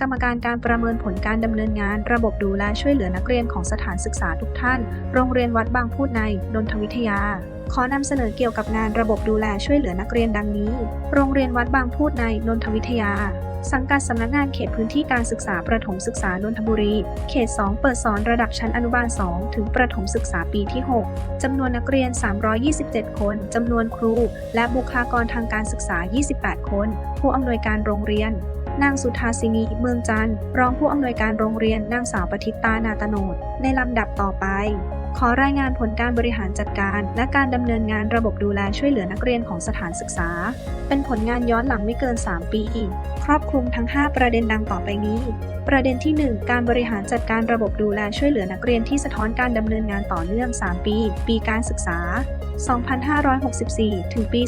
กรรมการการประเมินผลการดำเนินงาน ระบบดูแลช่วยเหลือนักเรียนของสถานศึกษาทุกท่าน โรงเรียนวัดบางพูดในนนทวิทยา ขอนำเสนอเกี่ยวกับงานระบบดูแลช่วยเหลือนักเรียนดังนี้ โรงเรียนวัดบางพูดในนนทวิทยาสังกัดสำนักงานเขตพื้นที่การศึกษาประถมศึกษานนทบุรี เขต 2 เปิดสอนระดับชั้นอนุบาล 2 ถึงประถมศึกษาปีที่ 6 จำนวนนักเรียน 327 คน จำนวนครู และบุคลากรทางการศึกษา 28 คน ผู้อำนวยการโรงเรียน นางสุธาสินีเมืองจันทร์รองผู้อำนวยการโรงเรียนนางสาวปทิตานาตโนดในลำดับต่อไป ขอรายงานผลการบริหารจัดการ และการดำเนินงานระบบดูแลช่วยเหลือนักเรียนของสถานศึกษา เป็นผลงานย้อนหลังไม่เกิน 3 ปี ครอบคลุมทั้ง 5 ประเด็นดังต่อไปนี้ ประเด็นที่ 1 การบริหารจัดการระบบดูแลช่วยเหลือนักเรียนที่สะท้อนการดำเนินงานต่อเนื่อง 3 ปี ปีการศึกษา 2564 ถึงปี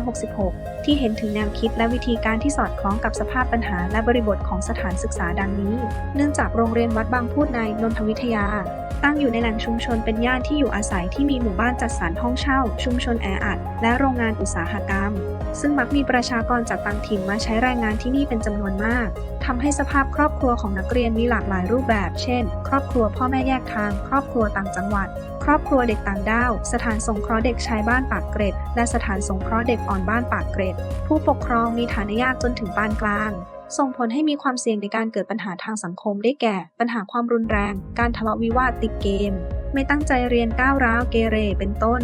2566 ที่เห็นถึงแนวคิดและวิธีการที่สอดคล้องกับสภาพปัญหาและบริบทของสถานศึกษาดังนี้ เนื่องจากโรงเรียนวัดบางพูดในนนทวิทยา ตั้งอยู่ในแหล่งชุมชนเป็นย่านที่อยู่อาศัยที่มีหมู่บ้านจัดสรรห้องเช่า ชุมชนแออัด และโรงงานอุตสาหกรรม ซึ่งมักมีประชากรจากต่างถิ่นมาใช้แรงงานที่นี่เป็นจำนวนมากทำให้สภาพครอบครัวของนักเรียนมีหลากหลายรูปแบบ เช่น ครอบครัวพ่อแม่แยกทาง ครอบครัวต่างจังหวัด ครอบครัวเด็กต่างด้าว สถานสงเคราะห์เด็กชายบ้านปากเกร็ด และสถานสงเคราะห์เด็กอ่อนบ้านปากเกร็ด ผู้ปกครองมีฐานะยากจนถึงปานกลาง ส่งผลให้มีความเสี่ยงในการเกิดปัญหาทางสังคมได้แก่ ปัญหาความรุนแรง การทะเลาะวิวาทติดเกม ไม่ตั้งใจเรียนก้าวร้าวเกเรเป็นต้น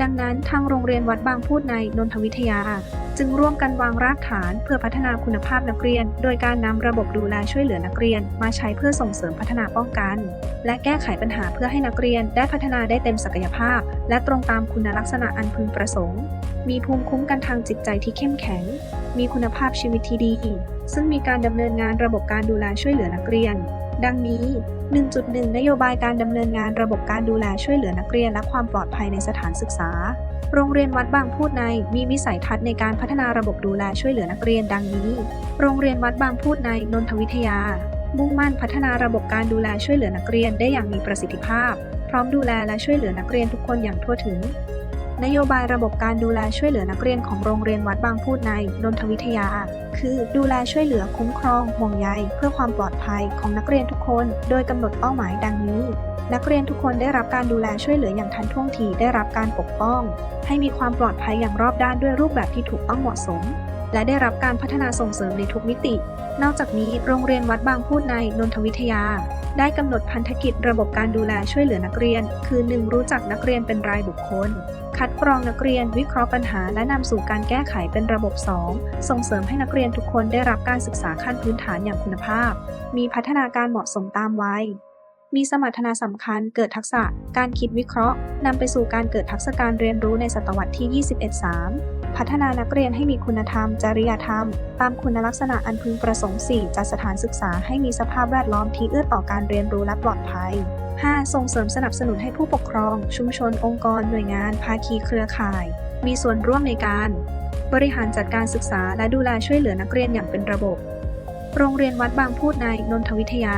ดังนั้นทางโรงเรียนวัดบางพูดในนนทวิทยา จึงร่วมกันวางรากฐานเพื่อพัฒนาคุณภาพนักเรียน โดยการนำระบบดูแลช่วยเหลือนักเรียน มาใช้เพื่อส่งเสริมพัฒนาป้องกัน และแก้ไขปัญหาเพื่อให้นักเรียนได้พัฒนาได้เต็มศักยภาพ และตรงตามคุณลักษณะอันพึงประสงค์ มีภูมิคุ้มกันทางจิตใจที่เข้มแข็ง มีคุณภาพชีวิตที่ดี ซึ่งมีการดำเนินงานระบบการดูแลช่วยเหลือนักเรียน ดังนี้ 1.1 นโยบายการดำเนินงานระบบการดูแลช่วยเหลือนักเรียนและความปลอดภัยในสถานศึกษา โรงเรียนวัดบางพูดในมีวิสัยทัศน์ในการพัฒนาระบบดูแลช่วยเหลือนักเรียนดังนี้ โรงเรียนวัดบางพูดในนนทวิทยา มุ่งมั่นพัฒนาระบบการดูแลช่วยเหลือนักเรียนได้อย่างมีประสิทธิภาพ พร้อมดูแลและช่วยเหลือนักเรียนทุกคนอย่างทั่วถึง นโยบายระบบการดูแลช่วยเหลือนักเรียนของโรงเรียนวัดบางพูดในนนทวิทยา คือดูแลช่วยเหลือคุ้มครองห่วงใยเพื่อความปลอดภัยของนักเรียนทุกคน โดยกำหนดเป้าหมายดังนี้ นักเรียนทุกคนได้รับการดูแลช่วยเหลืออย่างทันท่วงทีได้รับการปกป้อง ให้มีความปลอดภัยอย่างรอบด้านด้วยรูปแบบที่ถูกต้องเหมาะสม และได้รับการพัฒนาส่งเสริมในทุกมิติ นอกจากนี้โรงเรียนวัดบางพูดในนนทวิทยา ได้กำหนดพันธกิจระบบการดูแลช่วยเหลือนักเรียน คือ 1. รู้จักนักเรียนเป็นรายบุคคล คัดกรองนักเรียนวิเคราะห์ปัญหา และนำสู่การแก้ไขเป็นระบบ 2. ส่งเสริมให้นักเรียนทุกคนได้รับการศึกษาขั้นพื้นฐานอย่างคุณภาพ มีพัฒนาการเหมาะสมตามวัยมีสมรรถนะสำคัญเกิดทักษะ การคิดวิเคราะห์นำไปสู่การเกิดทักษะการเรียนรู้ในศตวรรษที่ 21-3 พัฒนานักเรียนให้มีคุณธรรม จริยธรรม ตามคุณลักษณะอันพึงประสงค์ 4 จัดสถานศึกษาให้มีสภาพแวดล้อมที่เอื้อต่อการเรียนรู้และปลอดภัย 5. ส่งเสริมสนับสนุนให้ผู้ปกครอง ชุมชน องค์กร หน่วยงาน ภาคีเครือข่าย มีส่วนร่วมในการ บริหารจัดการศึกษาและดูแลช่วยเหลือนักเรียนอย่างเป็นระบบ โรงเรียนวัดบางพูดในนนทวิทยา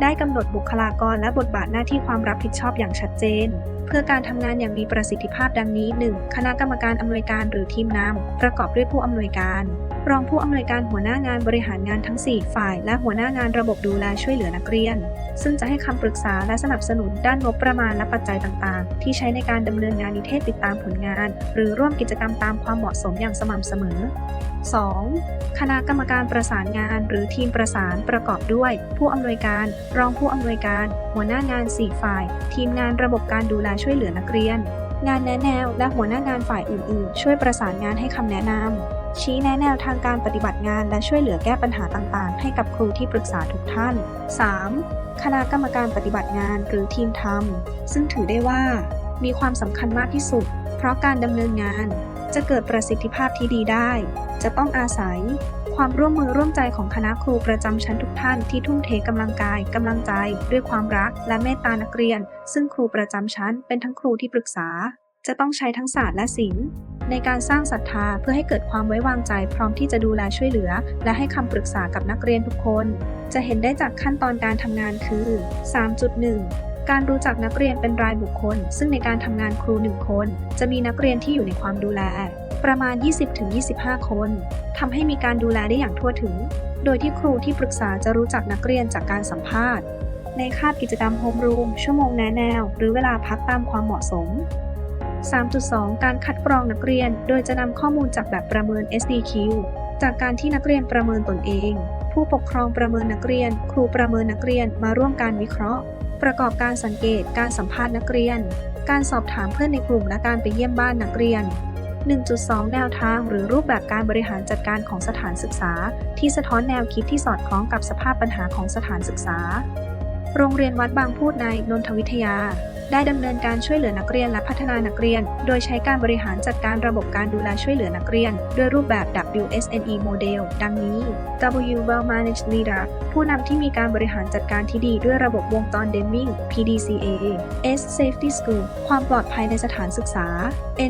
ได้กำหนดบุคลากรและบทบาทหน้าที่ความรับผิดชอบอย่างชัดเจน เพื่อการทำงานอย่างมีประสิทธิภาพดังนี้ 1. คณะกรรมการอำนวยการหรือทีมนำประกอบด้วยผู้อำนวยการ รองผู้อำนวยการหัวหน้างานบริหารงานทั้ง 4 ฝ่าย และหัวหน้างานระบบดูแลช่วยเหลือนักเรียน ซึ่งจะให้คำปรึกษาและสนับสนุนด้านงบประมาณและปัจจัยต่างๆ ที่ใช้ในการดำเนินงานนิเทศติดตามผลงาน หรือร่วมกิจกรรมตามความเหมาะสมอย่างสม่ำเสมอ 2. คณะกรรมการประสานงานหรือทีมประสานประกอบด้วย ผู้อำนวยการ รองผู้อำนวยการ หัวหน้างาน 4 ฝ่าย ทีมงานระบบการดูแลช่วยเหลือนักเรียน งานแนะแนว และหัวหน้างานฝ่ายอื่น ๆ ช่วยประสานงานให้คำแนะนำชี้แนะแนวทางการปฏิบัติงานและช่วยเหลือแก้ปัญหาต่างๆ ให้กับครูที่ปรึกษาทุกท่าน 3. คณะกรรมการปฏิบัติงานหรือทีมทำซึ่งถือได้ว่า มีความสำคัญมากที่สุด เพราะการดำเนินงาน จะเกิดประสิทธิภาพที่ดีได้ จะต้องอาศัย ความร่วมมือร่วมใจของคณะครูประจำชั้นทุกท่านที่ทุ่มเทกำลังกายกำลังใจ ด้วยความรักและเมตตานักเรียน ซึ่งครูประจำชั้นเป็นทั้งครูที่ปรึกษา จะต้องใช้ทั้งศาสตร์และศิลป์ในการสร้างศรัทธาเพื่อให้เกิดความไว้วางใจ พร้อมที่จะดูแลช่วยเหลือ และให้คำปรึกษากับนักเรียนทุกคน จะเห็นได้จากขั้นตอนการทำงานคือ 3.1 การรู้จักนักเรียนเป็นรายบุคคล ซึ่งในการทำงานครูหนึ่งคน จะมีนักเรียนที่อยู่ในความดูแล ประมาณ 20-25 คนทำให้มีการดูแลได้อย่างทั่วถึง โดยที่ครูที่ปรึกษาจะรู้จักนักเรียนจากการสัมภาษณ์ ในคาบกิจกรรมโฮมรูม ชั่วโมงแนะแนว หรือเวลาพักตามความเหมาะสม 3.2 การคัดกรองนักเรียน โดยจะนำข้อมูลจากแบบประเมิน SDQ จากการที่นักเรียนประเมินตนเอง ผู้ปกครองประเมินนักเรียน ครูประเมินนักเรียนมาร่วมการวิเคราะห์ ประกอบการสังเกตการสัมภาษณ์นักเรียน การสอบถามเพื่อนในกลุ่มและการไปเยี่ยมบ้านนักเรียน 1.2 แนวทางหรือรูปแบบการบริหารจัดการของสถานศึกษา ที่สะท้อนแนวคิดที่สอดคล้องกับสภาพปัญหาของสถานศึกษา โรงเรียนวัดบางพูดในนนทวิทยา ได้ดำเนินการช่วยเหลือนักเรียนและพัฒนานักเรียน โดยใช้การบริหารจัดการระบบการดูแลช่วยเหลือนักเรียน ด้วยรูปแบบ WSNE Model ดังนี้ W Well Managed Leader ผู้นำที่มีการบริหารจัดการที่ดีด้วยระบบวงจร Deming PDCA S Safety School ความปลอดภัยในสถานศึกษา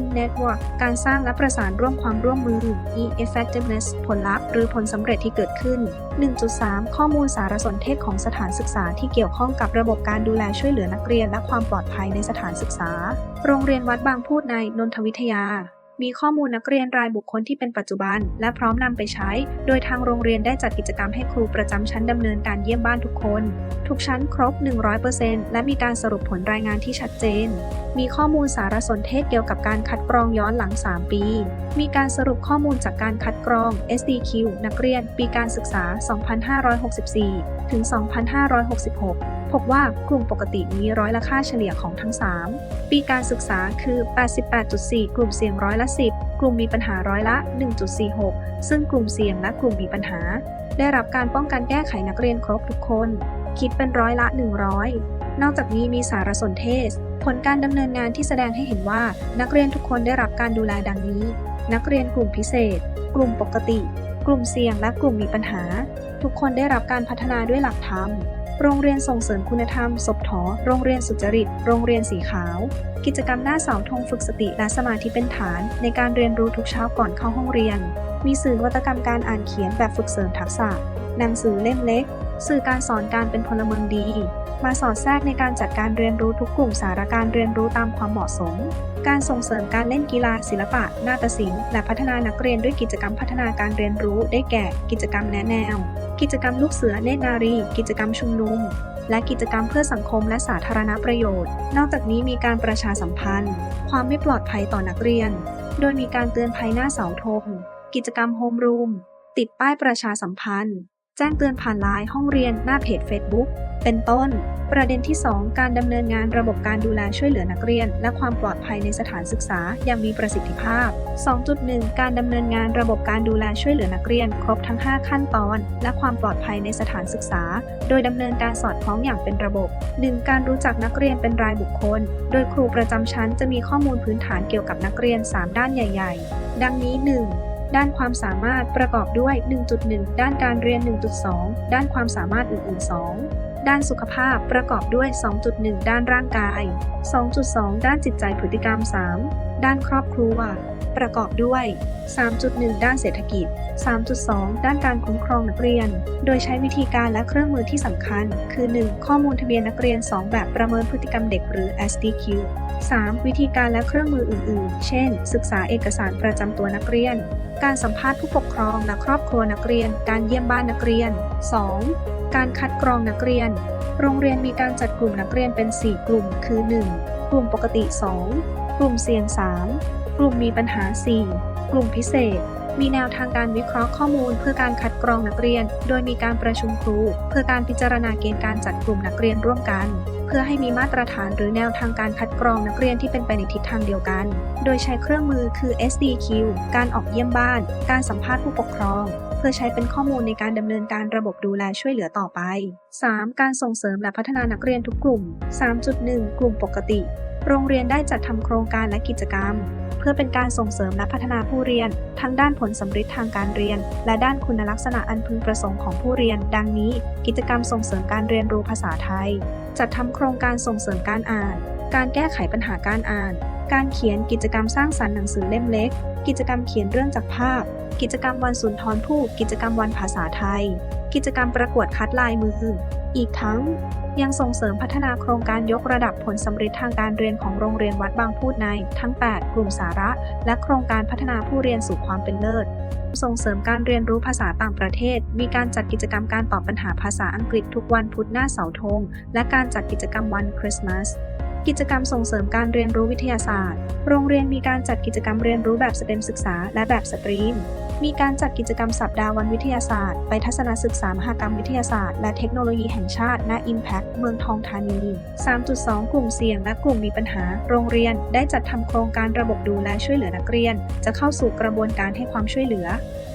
N Network การสร้างและประสานร่วมความร่วมมือ E Effectiveness ผลลัพธ์หรือผลสำเร็จที่เกิดขึ้น 1.3 ข้อมูลสารสนเทศของสถานศึกษาที่เกี่ยวข้องกับระบบการดูแลช่วยเหลือนักเรียนและความปลอดภัยในสถานศึกษา โรงเรียนวัดบางพูดในนนทวิทยา มีข้อมูลนักเรียนรายบุคคลที่เป็นปัจจุบัน และพร้อมนำไปใช้ โดยทางโรงเรียนได้จัดกิจกรรมให้ครูประจำชั้นดำเนินการเยี่ยมบ้านทุกคน ทุกชั้นครบ 100%และมีการสรุปผลรายงานที่ชัดเจน มีข้อมูลสารสนเทศเกี่ยวกับการคัดกรองย้อนหลัง 3 ปี มีการสรุปข้อมูลจากการคัดกรอง SDQ นักเรียน ปีการศึกษา 2564 ถึง 2566 พบว่ากลุ่มปกติมีร้อยละค่าเฉลี่ยของทั้ง 3 ปีการศึกษาคือ 88.4 กลุ่มเสี่ยงร้อยละ 10 กลุ่มมีปัญหาร้อยละ 1.46 ซึ่งกลุ่มเสี่ยงและกลุ่มมีปัญหา ได้รับการป้องกันแก้ไขนักเรียนครบทุกคน คิดเป็นร้อยละ 100 นอกจากนี้มีสารสนเทศ ผลการดำเนินงานที่แสดงให้เห็นว่านักเรียนทุกคนได้รับการดูแลดังนี้ นักเรียนกลุ่มพิเศษ กลุ่มปกติ กลุ่มเสี่ยงและกลุ่มมีปัญหา ทุกคนได้รับการพัฒนาด้วยหลักธรรม โรงเรียนส่งเสริมคุณธรรมศพถอโรงเรียนสุจริต โรงเรียนสีขาว กิจกรรมหน้าเสาธงฝึกสติและสมาธิเป็นฐาน ในการเรียนรู้ทุกเช้าก่อนเข้าห้องเรียน มีสื่อวัตกรรมการอ่านเขียนแบบฝึกเสริมทักษะหนังสือเล่มเล็ก สื่อการสอนการเป็นพลเมืองดี มาสอดแทรกในการจัดการเรียนรู้ทุกกลุ่มสาระการเรียนรู้ตามความเหมาะสม การส่งเสริมการเล่นกีฬาศิลปะ นาฏศิลป์และพัฒนานักเรียนด้วยกิจกรรมพัฒนาการเรียนรู้ได้แก่ กิจกรรมแนะแนว กิจกรรมลูกเสือเนตรนารี กิจกรรมชุมนุม และกิจกรรมเพื่อสังคมและสาธารณประโยชน์ นอกจากนี้มีการประชาสัมพันธ์ ความไม่ปลอดภัยต่อนักเรียน โดยมีการเตือนภัยหน้าเสาธงกิจกรรมโฮมรูมติดป้ายประชาสัมพันธ์ จ้งเตือนผ่านไลน์ห้องเรียนหน้าเพจ Facebook เป็นต้น ประเด็นที่ 2 การดำเนินงานระบบการดูแลช่วยเหลือนักเรียน และความปลอดภัยในสถานศึกษาอย่างมีประสิทธิภาพ 2.1 การดำเนินงานระบบการดูแลช่วยเหลือนักเรียน ครบทั้ง 5 ขั้นตอน และความปลอดภัยในสถานศึกษา โดยดำเนินการสอดคล้องอย่างเป็นระบบ 1. การรู้จักนักเรียนเป็นรายบุคคล โดยครูประจำชั้นจะมีข้อมูลพื้นฐานเกี่ยวกับนักเรียน 3 ด้านใหญ่ ๆ ดังนี้ 1. ด้านความสามารถประกอบด้วย 1.1 ด้านการเรียน 1.2 ด้านความสามารถอื่น ๆ 2ด้านสุขภาพประกอบด้วย 2.1 ด้านร่างกาย 2.2 ด้านจิตใจพฤติกรรม 3 ด้านครอบครัว ประกอบด้วย 3.1 ด้านเศรษฐกิจ 3.2 ด้านการคุ้มครองนักเรียน โดยใช้วิธีการและเครื่องมือที่สำคัญ คือ 1. ข้อมูลทะเบียนนักเรียน 2 แบบประเมินพฤติกรรมเด็กหรือ SDQ 3. วิธีการและเครื่องมืออื่น ๆ เช่น ศึกษาเอกสารประจำตัวนักเรียน การสัมภาษณ์ผู้ปกครองและครอบครัวนักเรียน การเยี่ยมบ้านนักเรียน 2. การคัดกรองนักเรียน โรงเรียนมีการจัดกลุ่มนักเรียนเป็น 4 กลุ่ม คือ 1. กลุ่มปกติ 2. กลุ่มเสี่ยง 3. กลุ่มมีปัญหา 4. กลุ่มพิเศษ มีแนวทางการวิเคราะห์ข้อมูล เพื่อการคัดกรองนักเรียน โดยมีการประชุมครู เพื่อการพิจารณาเกณฑ์การจัดกลุ่มนักเรียนร่วมกัน เพื่อให้มีมาตรฐานหรือแนวทางการคัดกรองนักเรียนที่เป็นไปในทิศทางเดียวกัน โดยใช้เครื่องมือคือ SDQ การออกเยี่ยมบ้าน การสัมภาษณ์ผู้ปกครองเพื่อใช้เป็นข้อมูลในการดำเนินการระบบดูแลช่วยเหลือต่อไป 3. การส่งเสริมและพัฒนานักเรียนทุกกลุ่ม 3.1 กลุ่มปกติ โรงเรียนได้จัดทำโครงการและกิจกรรม เพื่อเป็นการส่งเสริมและพัฒนาผู้เรียน ทั้งด้านผลสำฤทธิ์ทางการเรียน และด้านคุณลักษณะอันพึงประสงค์ของผู้เรียน ดังนี้ กิจกรรมส่งเสริมการเรียนรู้ภาษาไทย จัดทำโครงการส่งเสริมการอ่าน การแก้ไขปัญหาการอ่าน การเขียนกิจกรรมสร้างสรรค์หนังสือเล่มเล็ก กิจกรรมเขียนเรื่องจากภาพ กิจกรรมวันสุนทรภู่กิจกรรมวันภาษาไทย กิจกรรมประกวดคัดลายมือ อีกทั้งยังส่งเสริมพัฒนาโครงการยกระดับผลสำเร็จทางการเรียนของโรงเรียนวัดบางพูดใน ทั้ง 8 กลุ่มสาระ และโครงการพัฒนาผู้เรียนสู่ความเป็นเลิศ ส่งเสริมการเรียนรู้ภาษาต่างประเทศ มีการจัดกิจกรรมการตอบปัญหาภาษาอังกฤษทุกวันพุธหน้าเสาธง และการจัดกิจกรรมวันคริสต์มาสกิจกรรมส่งเสริมการเรียนรู้วิทยาศาสตร์ โรงเรียนมีการจัดกิจกรรมเรียนรู้แบบสเต็มศึกษาและแบบสตรีม มีการจัดกิจกรรมสัปดาห์วันวิทยาศาสตร์ ไปทัศนศึกษามหกรรมวิทยาศาสตร์ และเทคโนโลยีแห่งชาติณ Impact เมืองทองธานี 3.2 กลุ่มเสี่ยงและกลุ่มมีปัญหา โรงเรียนได้จัดทำโครงการระบบดูแลช่วยเหลือนักเรียน จะเข้าสู่กระบวนการให้ความช่วยเหลือ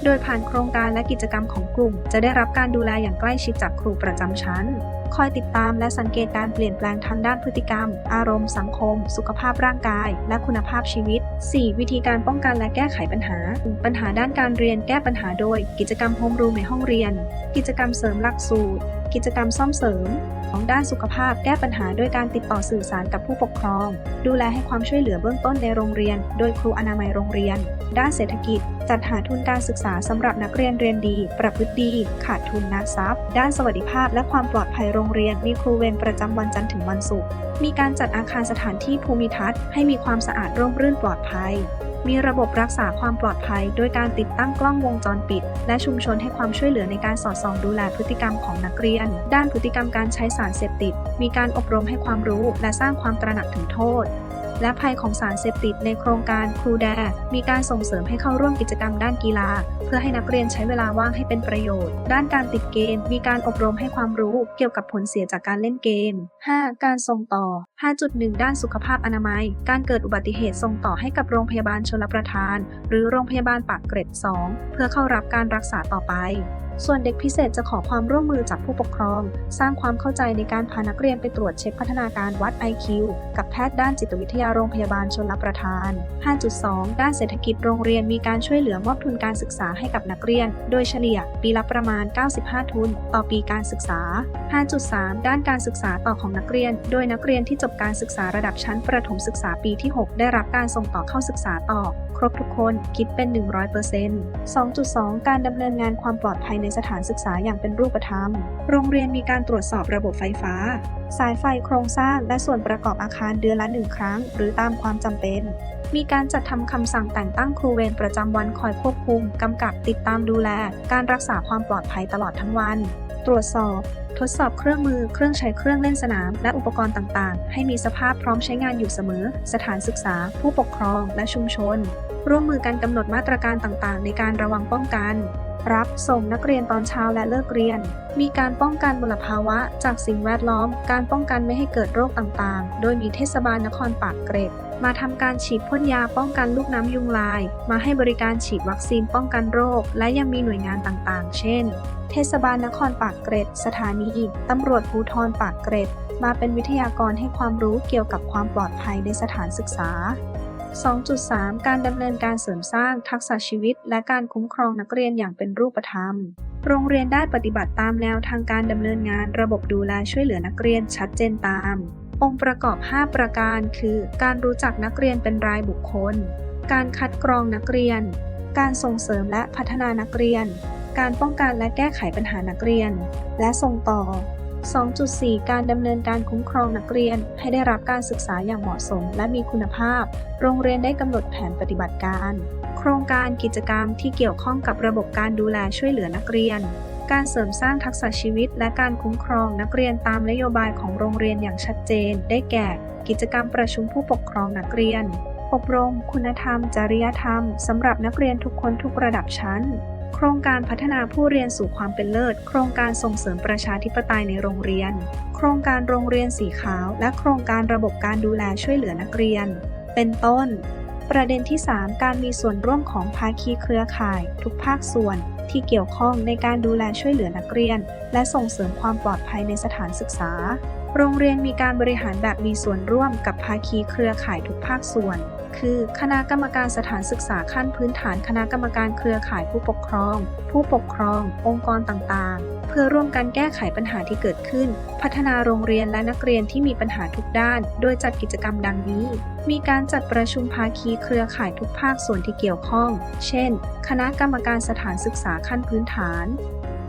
โดยผ่านโครงการและกิจกรรมของกลุ่ม จะได้รับการดูแลอย่างใกล้ชิดจากครูประจำชั้น คอยติดตามและสังเกตการเปลี่ยนแปลงทางด้านพฤติกรรม อารมณ์สังคม สุขภาพร่างกาย และคุณภาพชีวิต 4. วิธีการป้องกันและแก้ไขปัญหา ปัญหาด้านการเรียนแก้ปัญหาโดย กิจกรรมโฮมรูมในห้องเรียน กิจกรรมเสริมหลักสูตร กิจกรรมซ่อมเสริม ของด้านสุขภาพแก้ปัญหาด้วยการติดต่อสื่อสารกับผู้ปกครอง ดูแลให้ความช่วยเหลือเบื้องต้นในโรงเรียน โดยครูอนามัยโรงเรียน ด้านเศรษฐกิจ จัดหาทุนการศึกษาสำหรับนักเรียนเรียนดี ประพฤติดี ขาดทุนนะทรัพย์ ด้านสวัสดิภาพและความปลอดภัยโรงเรียน มีครูเวรประจำวันจันทร์ถึงวันศุกร์ มีการจัดอาคารสถานที่ภูมิทัศน์ให้มีความสะอาดร่มรื่นปลอดภัย มีระบบรักษาความปลอดภัย โดยการติดตั้งกล้องวงจรปิด และชุมชนให้ความช่วยเหลือในการสอดส่องดูแลพฤติกรรมของนักเรียน ด้านพฤติกรรมการใช้สารเสพติด มีการอบรมให้ความรู้และสร้างความตระหนักถึงโทษ และภัยของสารเสพติดในโครงการครูแดมีการส่งเสริมให้เข้าร่วมกิจกรรมด้านกีฬา เพื่อให้นักเรียนใช้เวลาว่างให้เป็นประโยชน์ ด้านการติดเกม มีการอบรมให้ความรู้เกี่ยวกับผลเสียจากการเล่นเกม 5. การส่งต่อ 5.1 ด้านสุขภาพอนามัย การเกิดอุบัติเหตุส่งต่อให้กับโรงพยาบาลชลประทาน หรือโรงพยาบาลปากเกร็ด 2 เพื่อเข้ารับการรักษาต่อไป ส่วนเด็กพิเศษจะขอความร่วมมือจากผู้ปกครอง สร้างความเข้าใจในการพานักเรียนไปตรวจเช็คพัฒนาการวัด IQ กับแพทย์ด้านจิตวิทยาโรงพยาบาลชนรับประทาน 5.2 ด้านเศรษฐกิจโรงเรียนมีการช่วยเหลือมอบทุนการศึกษาให้กับนักเรียน โดยเฉลี่ยปีละประมาณ 95 ทุน ต่อปีการศึกษา 5.3 ด้านการศึกษาต่อของนักเรียน โดยนักเรียนที่จบการศึกษาระดับชั้นประถมศึกษาปีที่ 6 ได้รับการส่งต่อเข้าศึกษาต่อ ครบทุกคนคิดเป็น 100% 2.2 การดำเนินงานความปลอดภัยในสถานศึกษาอย่างเป็นรูปธรรม โรงเรียนมีการตรวจสอบระบบไฟฟ้า สายไฟโครงสร้างและส่วนประกอบอาคารเดือนละหนึ่งครั้ง หรือตามความจำเป็น มีการจัดทำคำสั่งแต่งตั้งครูเวรประจำวันคอยควบคุมกำกับติดตามดูแล การรักษาความปลอดภัยตลอดทั้งวัน ตรวจสอบ ทดสอบเครื่องมือ เครื่องใช้เครื่องเล่นสนาม และอุปกรณ์ต่างๆ ให้มีสภาพพร้อมใช้งานอยู่เสมอ สถานศึกษา ผู้ปกครอง และชุมชน ร่วมมือกันกำหนดมาตรการต่างๆ ในการระวังป้องกัน รับส่งนักเรียนตอนเช้าและเลิกเรียน มีการป้องกันมลภาวะ จากสิ่งแวดล้อม การป้องกันไม่ให้เกิดโรคต่างๆ โดยมีเทศบาลนครปากเกร็ด มาทำการฉีดพ่นยาป้องกันลูกน้ำยุงลาย มาให้บริการฉีดวัคซีนป้องกันโรค และยังมีหน่วยงานต่างๆ เช่น เทศบาลนครปากเกร็ด สถานีตำรวจภูธรปากเกร็ด มาเป็นวิทยากรให้ความรู้เกี่ยวกับความปลอดภัยในสถานศึกษา 2.3 การดำเนินการเสริมสร้างทักษะชีวิต และการคุ้มครองนักเรียนอย่างเป็นรูปธรรม โรงเรียนได้ปฏิบัติตามแนวทางการดำเนินงาน ระบบดูแลช่วยเหลือนักเรียนชัดเจนตาม องค์ประกอบ 5 ประการคือการรู้จักนักเรียนเป็นรายบุคคล การคัดกรองนักเรียน การส่งเสริมและพัฒนานักเรียน การป้องกันและแก้ไขปัญหานักเรียน และส่งต่อ 2.4 การดำเนินการคุ้มครองนักเรียน ให้ได้รับการศึกษาอย่างเหมาะสม และมีคุณภาพ โรงเรียนได้กำหนดแผนปฏิบัติการ โครงการกิจกรรมที่เกี่ยวข้องกับระบบการดูแลช่วยเหลือนักเรียน การเสริมสร้างทักษะชีวิต และการคุ้มครองนักเรียนตามนโยบายของโรงเรียนอย่างชัดเจน ได้แก่ กิจกรรมประชุมผู้ปกครองนักเรียน อบรม คุณธรรม จริยธรรมสำหรับนักเรียนทุกคนทุกระดับชั้น โครงการพัฒนาผู้เรียนสู่ความเป็นเลิศ โครงการส่งเสริมประชาธิปไตยในโรงเรียน โครงการโรงเรียนสีขาว และโครงการระบบการดูแลช่วยเหลือนักเรียน เป็นต้น ประเด็นที่ 3 การมีส่วนร่วมของภาคีเครือข่าย ทุกภาคส่วน ที่เกี่ยวข้องในการดูแลช่วยเหลือนักเรียน และส่งเสริมความปลอดภัยในสถานศึกษา โรงเรียนมีการบริหารแบบมีส่วนร่วมกับภาคีเครือข่ายทุกภาคส่วน คือ คณะกรรมการสถานศึกษาขั้นพื้นฐาน คณะกรรมการเครือข่ายผู้ปกครอง ผู้ปกครอง องค์กรต่างๆ เพื่อร่วมกันแก้ไขปัญหาที่เกิดขึ้น พัฒนาโรงเรียนและนักเรียนที่มีปัญหาทุกด้าน โดยจัดกิจกรรมดังนี้ มีการจัดประชุมภาคีเครือข่ายทุกภาคส่วนที่เกี่ยวข้อง เช่น คณะกรรมการสถานศึกษาขั้นพื้นฐาน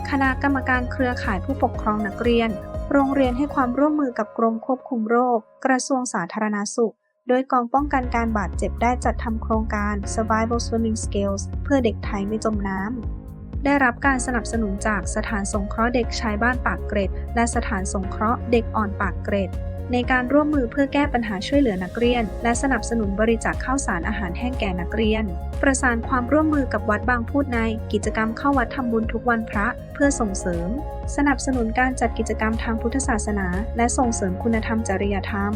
คณะกรรมการเครือข่ายผู้ปกครองนักเรียน โรงเรียนให้ความร่วมมือกับกรมควบคุมโรค กระทรวงสาธารณสุข โดยกองป้องกันการบาดเจ็บได้จัดทำโครงการ Survival Swimming Skills เพื่อเด็กไทยไม่จมน้ำ ได้รับการสนับสนุนจากสถานสงเคราะห์เด็กชายบ้านปากเกร็ด และสถานสงเคราะห์เด็กอ่อนปากเกร็ด ในการร่วมมือเพื่อแก้ปัญหาช่วยเหลือนักเรียน และสนับสนุนบริจาคข้าวสารอาหารแห้งแก่นักเรียน ประสานความร่วมมือกับวัดบางพูดในกิจกรรมเข้าวัดทำบุญทุกวันพระเพื่อส่งเสริม สนับสนุนการจัดกิจกรรมทางพุทธศาสนา และส่งเสริมคุณธรรมจริยธรรม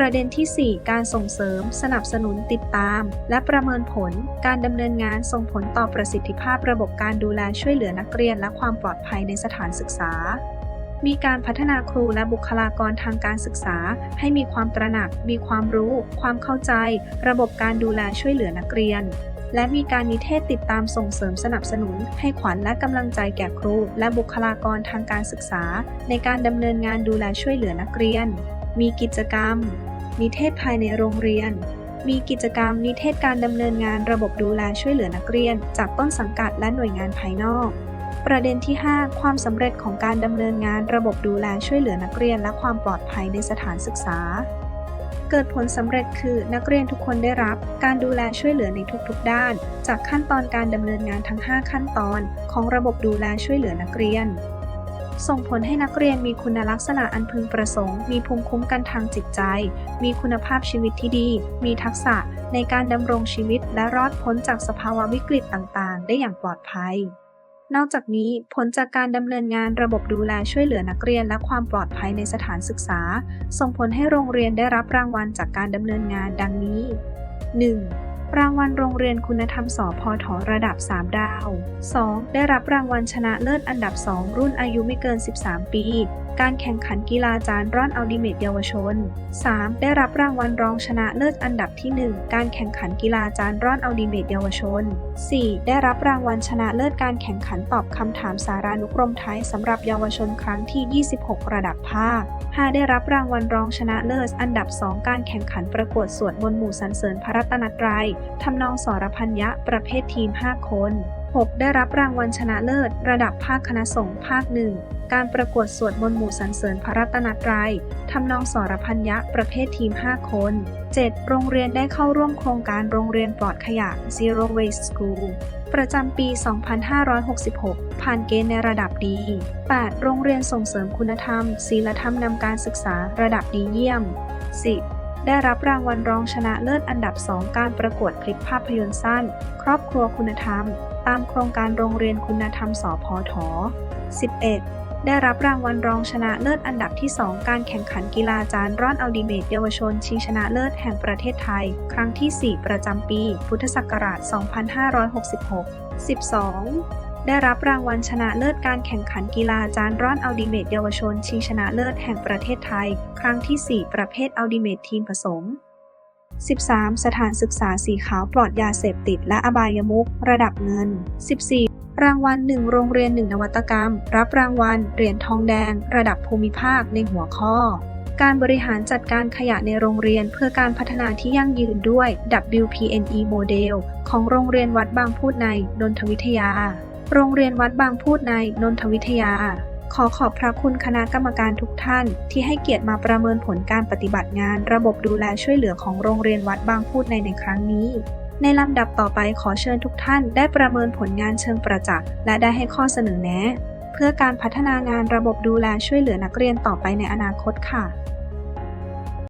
ประเด็นที่ 4 การส่งเสริม สนับสนุนติดตาม และประเมินผล การดำเนินงานส่งผลต่อประสิทธิภาพระบบการดูแลช่วยเหลือนักเรียน และความปลอดภัยในสถานศึกษามีการพัฒนาครูและบุคลากรทางการศึกษา ให้มีความตระหนัก มีความรู้ ความเข้าใจ ระบบการดูแลช่วยเหลือนักเรียน และมีการนิเทศติดตามส่งเสริมสนับสนุน ให้ขวัญและกำลังใจแก่ครู และบุคลากรทางการศึกษา ในการดำเนินงานดูแลช่วยเหลือนักเรียน มีกิจกรรม นิเทศภายในโรงเรียน มีกิจกรรมนิเทศการดำเนินงานระบบดูแลช่วยเหลือนักเรียน จากต้นสังกัดและหน่วยงานภายนอก ประเด็นที่ 5 ความสำเร็จของการดำเนินงานระบบดูแลช่วยเหลือนักเรียน และความปลอดภัยในสถานศึกษา เกิดผลสำเร็จคือนักเรียนทุกคนได้รับ การดูแลช่วยเหลือในทุกๆ ด้าน จากขั้นตอนการดำเนินงานทั้ง 5 ขั้นตอน ของระบบดูแลช่วยเหลือนักเรียน ส่งผลให้นักเรียนมีคุณลักษณะอันพึงประสงค์ มีภูมิคุ้มกันทางจิตใจ มีคุณภาพชีวิตที่ดี มีทักษะในการดำรงชีวิตและรอดพ้นจากสภาวะวิกฤตต่างๆ ได้อย่างปลอดภัย นอกจากนี้ผลจากการดำเนินงานระบบดูแลช่วยเหลือนักเรียนและความปลอดภัยในสถานศึกษา ส่งผลให้โรงเรียนได้รับรางวัลจากการดำเนินงานดังนี้ 1. รางวัลโรงเรียนคุณธรรมสพทระดับ 3 ดาว 2. ได้รับรางวัลชนะเลิศอันดับ 2 รุ่นอายุไม่เกิน 13 ปี การแข่งขันกีฬาจารย์ร่อนอัลติเมตเยาวชน 3. ได้รับรางวัลรองชนะเลิศอันดับที่ 1 การแข่งขันกีฬาจารย์ร่อนอัลติเมตเยาวชน 4. ได้รับรางวัลชนะเลิศการแข่งขันตอบคำถามสารานุกรมไทยสำหรับเยาวชนครั้งที่ 26 ระดับภาค 5. ได้รับรางวัลรองชนะเลิศอันดับ 2 การแข่งขันประกวดสวดมนต์หมู่สรรเสริญพระรัตนตรัยทำนองสรพัญญะประเภททีม 5 คน 6. ได้รับรางวัลชนะเลิศ ระดับภาคคณะสงฆ์ภาคหนึ่ง การประกวดสวดมนต์หมู่สรรเสริญพระรัตนตรัยทำนองสรพัญญะประเภททีม 5 คน 7. โรงเรียนได้เข้าร่วมโครงการโรงเรียนปลอดขยะ Zero Waste School ประจำปี 2566 ผ่านเกณฑ์ในระดับดี 8. โรงเรียนส่งเสริมคุณธรรมศีลธรรมนำการศึกษาระดับดีเยี่ยม 10. ได้รับรางวัลรองชนะเลิศอันดับ 2 การประกวดคลิปภาพยนตร์สั้น ครอบครัวคุณธรรม ตามโครงการโรงเรียนคุณธรรมสพท 11. ได้รับรางวัลรองชนะเลิศอันดับที่ 2 การแข่งขันกีฬาจารย์ร่อนอัลติเมตเยาวชนชิงชนะเลิศแห่งประเทศไทย ครั้งที่ 4 ประจำปี พุทธศักราช 2566 12. ได้รับรางวัลชนะเลิศการแข่งขันกีฬาจารย์ร่อนอัลติเมตเยาวชน ชิงชนะเลิศแห่งประเทศไทย ครั้งที่ 4 ประเภทอัลติเมตทีมผสม 13. สถานศึกษาสีขาวปลอดยาเสพติดและอบายมุขระดับเงิน 14. รางวัล 1 โรงเรียน 1 นวัตกรรม รับรางวัล เหรียญทองแดง ระดับภูมิภาคในหัวข้อ การบริหารจัดการขยะในโรงเรียนเพื่อการพัฒนาที่ยั่งยืนด้วย WPNE โมเดลของโรงเรียนวัดบางพูดในนนทวิทยา โรงเรียนวัดบางพูดในนนทวิทยา ขอขอบพระคุณคณะกรรมการทุกท่าน ที่ให้เกียรติมาประเมินผลการปฏิบัติงาน ระบบดูแลช่วยเหลือของโรงเรียนวัดบางพูดในในครั้งนี้ ในลำดับต่อไปขอเชิญทุกท่าน ได้ประเมินผลงานเชิงประจักษ์และได้ให้ข้อเสนอแนะ เพื่อการพัฒนางานระบบดูแลช่วยเหลือนักเรียนต่อไปในอนาคตค่ะ